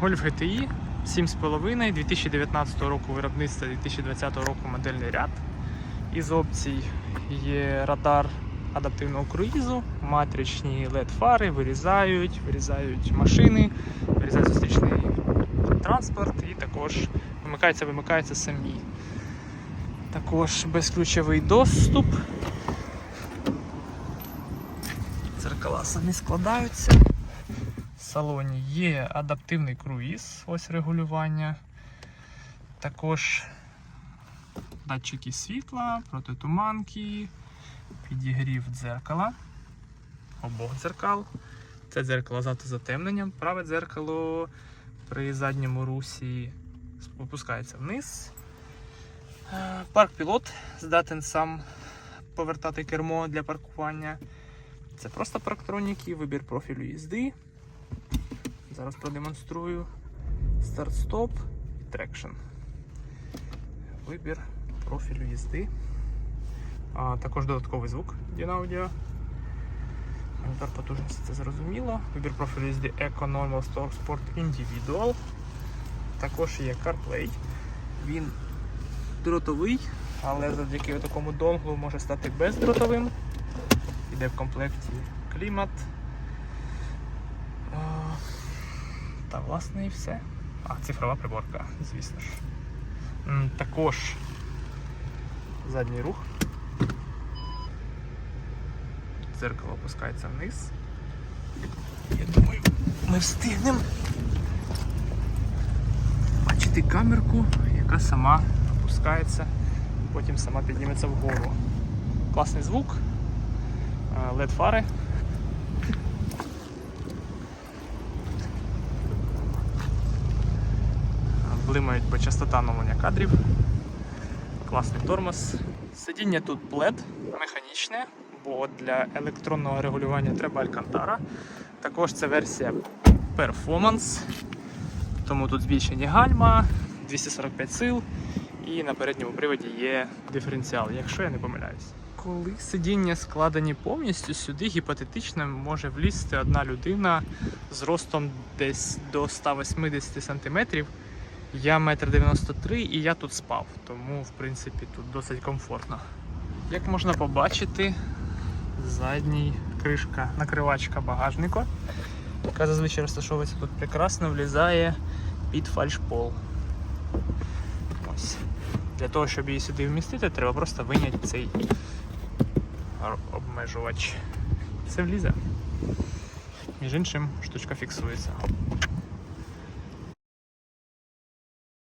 Golf GTI 7,5 2019 року виробництва 2020 року модельний ряд. Із опцій є радар адаптивного круїзу, матричні LED-фари, вирізають, вирізають машини, вирізають зустрічний транспорт і також вимикається, вимикається самі. Також безключовий доступ. Дзеркала самі складаються. Салоні є адаптивний круїз, ось регулювання. Також датчики світла, протитуманки, підігрів дзеркала, обох дзеркал. Це дзеркало з автозатемненням, праве дзеркало при задньому русі опускається вниз. Е, Парк пілот здатен сам повертати кермо для паркування. Це просто парктроніки, вибір профілю їзди. Зараз продемонструю. Старт-стоп і трекшн. Вибір профілю їзди. А, також додатковий звук Дінаудіо. Монітор потужності це зрозуміло. Вибір профілю їзди Eco Normal Store Sport Individual. Також є CarPlay. Він дротовий, але завдяки такому донглу може стати бездротовим. Іде в комплекті клімат. А, Та власне і все. А, цифрова приборка, звісно ж. Також задній рух. Дзеркало опускається вниз. Я думаю, ми встигнемо бачити камерку, яка сама опускається, потім сама підніметься вгору. Класний звук, led фари. Блимають бо частота оновлення кадрів. Класний тормоз. Сидіння тут плед механічне, бо для електронного регулювання треба алькантара. Також це версія Performance, тому тут збільшені гальма, 245 сил, і на передньому приводі є диференціал, якщо я не помиляюсь. Коли сидіння складені повністю, сюди гіпотетично може влізти одна людина з ростом десь до 180 см. Я 1,93 м і я тут спав, тому в принципі тут досить комфортно. Як можна побачити, задній кришка, накривачка багажника, яка зазвичай розташовується тут прекрасно, влізає під фальшпол. Ось. Для того, щоб її сюди вмістити, треба просто виняти цей обмежувач. Це влізе. Між іншим, штучка фіксується.